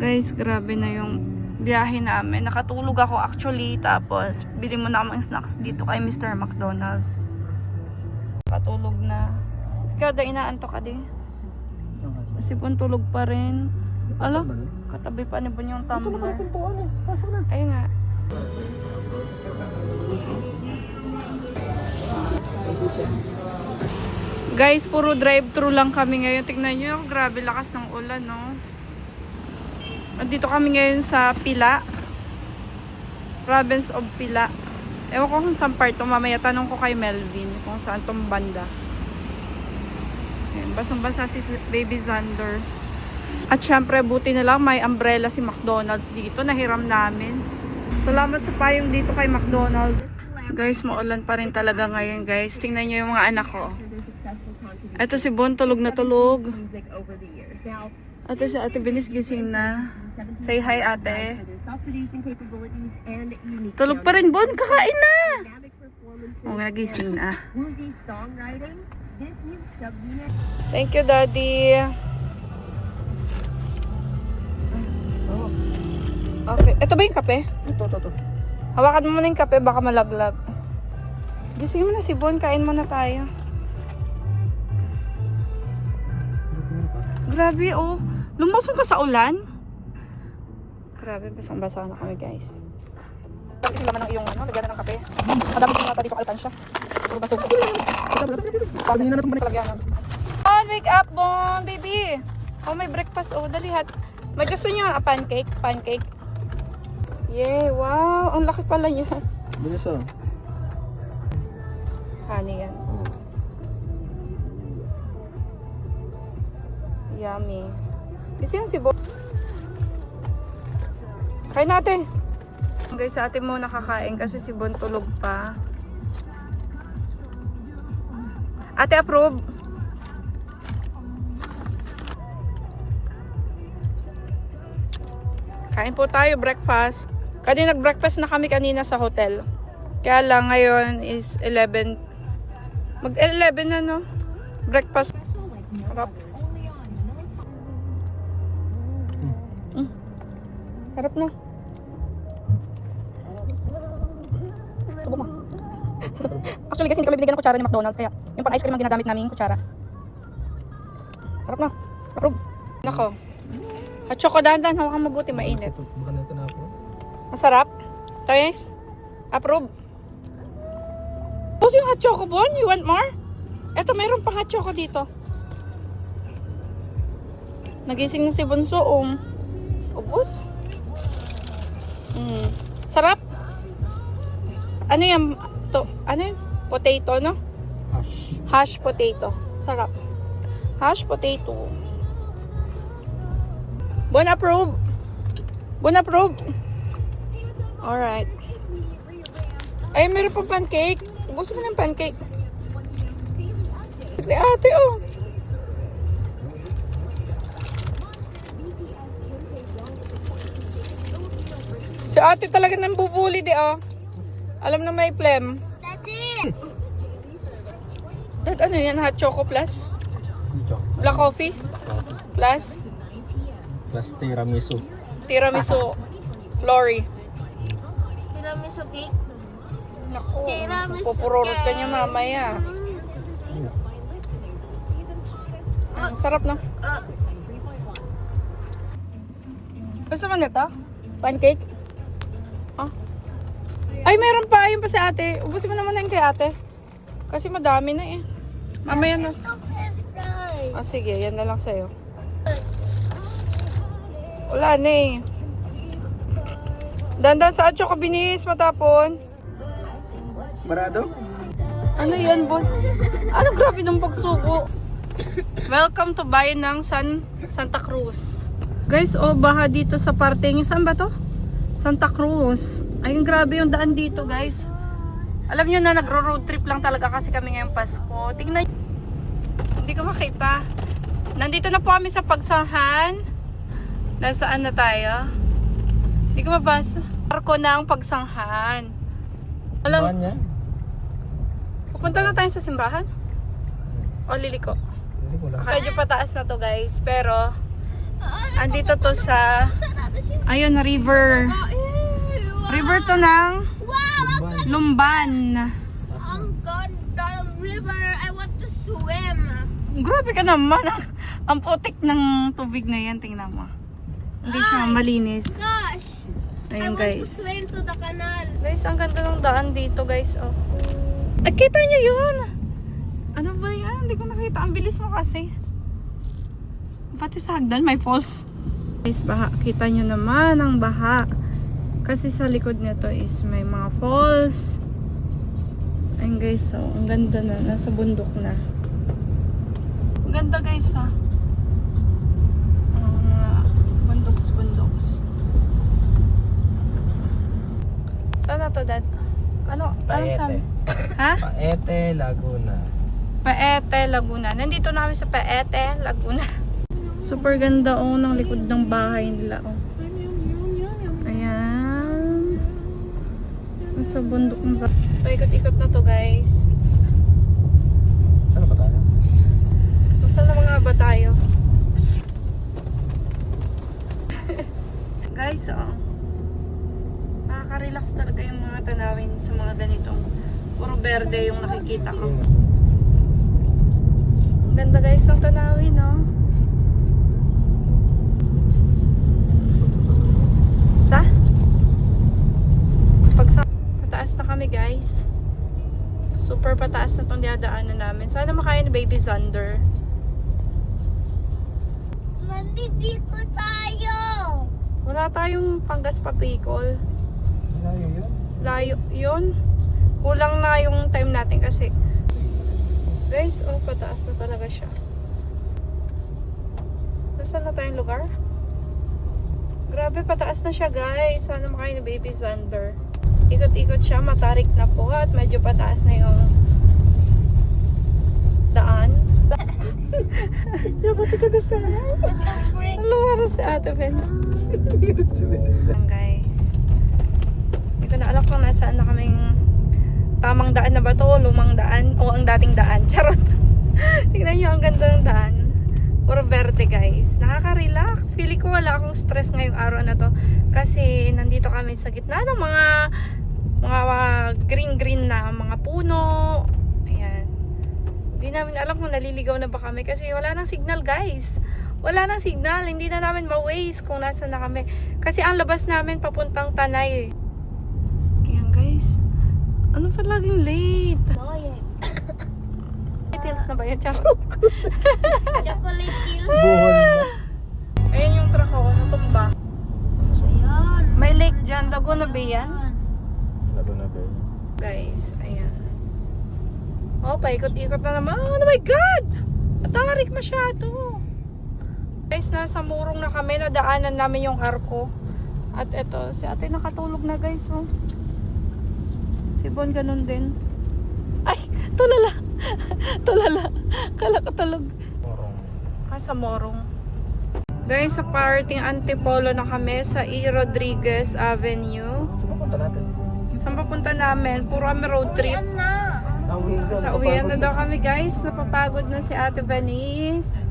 Guys, grabe na yung biyahe namin. Nakatulog ako actually. Tapos, bili mo na akong snacks dito kay Mr. McDonald's. Nakatulog na. Ikaw, da inaanto ka di? Si Bon tulog pa rin. Ala, katabi pa ni yung tumbler. Ayun nga. Guys, puro drive-thru lang kami ngayon. Tignan nyo, grabe lakas ng ulan, no? Nandito kami ngayon sa Pila. Province of Pila. Ewan ko kung saan part to. Mamaya tanong ko kay Melvin kung saan tong banda. Ayan, basang-basa si Baby Xander. At syempre, buti na lang may umbrella si McDonald's dito. Nahiram namin. Salamat sa payong dito kay McDonald's. Guys, maulan pa rin talaga ngayon, guys. Tingnan nyo yung mga anak ko. Ito si Bon, tulog na tulog. Ate si Ate Binis gising na. Say hi, ate. Tulog pa rin, Bon. Kakain na. Oo nga, gising na. Thank you, Daddy. Okay. Ito ba yung kape? Ito, ito, ito. Hawakan mo muna yung kape, baka malaglag. Gising mo na si Bon, kain muna tayo. Grabe, oh. Lumusong ka sa ulan. Grabe, basang-basa na kami, guys. Kasi laman ng iyong ano, lagyan na ng kape. Madami din nata dito alkansya. Puro basong. Pag na natin balik. Lagyan. Bon, wake up, Bon, baby. Oh, may breakfast. Oh, dali hat. May gusto niyo ah, pancake? Pancake. Yeah, wow. Ang laki pala yan. Bilis ah. Honey yan. Yummy. Gusto yung si Bo. Kain natin. Guys, sa atin muna kakain kasi si Bon tulog pa. Ate approve. Kain po tayo breakfast. Kanina nag-breakfast na kami kanina sa hotel. Kaya lang ngayon is 11. Mag 11 na no. Breakfast. Harap. Mm. Harap na. Subo mo. Actually kasi hindi kami binigyan ng kutsara ni McDonald's kaya yung pang ice cream ang ginagamit namin yung kutsara. Harap na. Approve. Nako. At choco dandan, hawakan mabuti, mainit. Masarap? Toys? Approve? Tapos yung hot choco bon, you want more? Eto, mayroon pang hot choco dito. Nagising na si Bunso, um. Ubus. Mm. Sarap. Ano yan? To, ano yan? Potato, no? Hash. Hash potato. Sarap. Hash potato. Bon approve. Bon approve. Alright. Ay, meron pang pancake. Ubus mo ng pancake. Ate, ate, oh. Si ate talaga nang bubuli di, oh. Alam na may phlegm. Dad, ano yan? Hot choco plus? Black coffee? Plus? Plus tiramisu. Tiramisu. Flory. Tiramisu cake. Naku, Tiramisu pupururot ka niya mamaya. Ang sarap, no? Ah, Gusto mo nito? Pancake? Ay, meron pa. Ayun pa si ate. Ubusin mo naman na yung kay ate. Kasi madami na eh. Mamaya na. Ah, sige. Yan na lang sa'yo. Wala na eh. Dandan sa atyo ko binis matapon. Barado? Ano yan, Bon? Ano grabe ng pagsubo? Welcome to bayan ng San Santa Cruz. Guys, oh, baha dito sa parteng. Saan ba to? Santa Cruz. Ayun, grabe yung daan dito, guys. Alam nyo na, nagro-road trip lang talaga kasi kami ngayong Pasko. Tingnan Hindi ko makita. Nandito na po kami sa Pagsahan. Nasaan na tayo? Hindi ko mabasa. Parko ng Pagsanghan. Alam, Saan yan? Pupunta na tayo sa simbahan? O liliko? Hindi ko lang. Medyo pataas na to guys, pero Andito to sa, ayun, river. River to ng Wow! Lumban. Ang ganda ng river. I want to swim. Grabe ka naman. Ang, ang putik ng tubig na yan. Tingnan mo. Hindi siya malinis. Gosh! I Ayun want to guys. swim to the canal. Guys, ang ganda ng daan dito guys. Oh. Ay, kita niyo yun? Ano ba yan? Hindi ko nakita. Ang bilis mo kasi. Pati sa hagdan may falls. Guys, baha. Kita niyo naman ang baha. Kasi sa likod nito is may mga falls. Ayun guys, oh, ang ganda na. Nasa bundok na. Ang ganda guys, ha. Ang mga bundoks, bundoks. Saan na to, Dad? Ano? Ano Paete. sabi? Ha? Paete, Laguna. Paete, Laguna. Nandito na kami sa Paete, Laguna. Super ganda oh ng likod ng bahay nila oh. Ayan. Nasa bundok bahay. Paikot-ikot na to guys. Saan na ba tayo? Saan na mga ba tayo? guys oh. Nakaka-relax talaga yung mga tanawin sa mga ganitong puro berde yung nakikita ko. Ganda guys ng tanawin, no? Sa? Kami guys. Super pataas na tong dadaanan namin. Sana makaya ni Baby Zander. Mandidiko tayo! Wala tayong panggas papikol. Layo yun. Layo yun. Kulang na yung time natin kasi. Guys, oh, pataas na talaga siya. Nasaan na tayong lugar? Grabe, pataas na siya guys. Sana makaya ni Baby Zander. Ikot-ikot siya, matarik na po at medyo pataas na yung daan. Yabati ka na sa Luwara si Ate Ben. Guys. Hindi ko na alam kung nasaan na kaming tamang daan na ba to, lumang daan, o ang dating daan. Charot. Tingnan nyo, ang ganda ng daan. Puro verde guys. Nakaka-relax. Feeling ko wala akong stress ngayong araw na to. Kasi nandito kami sa gitna ng mga mga green-green na mga puno. Ayan. Hindi namin alam kung naliligaw na ba kami kasi wala nang signal guys. Wala nang signal. Hindi na namin ma-waste kung nasa na kami. Kasi ang labas namin papuntang Tanay. Ayan guys. Ano pa laging late? Boy, Details na ba yan? Chocolate hills. Ayan yung truck ko. Natumba. Ayan. May lake dyan. Laguna Bay yan. Guys, ayan. Oh, paikot-ikot na naman. Oh my God! Atarik masyado. Guys, nasa murong na kami. Nadaanan namin yung arko. At eto, si ate nakatulog na guys. Oh. Si Bon ganun din. Ay, tulala. tulala. Kala ko tulog. Morong. Ah, sa Morong. Guys, sa parting Antipolo na kami sa E. Rodriguez Avenue. Saan natin? Saan papunta namin? Puro kami road trip. Sa uwian na daw kami guys. Napapagod na si Ate Vanice.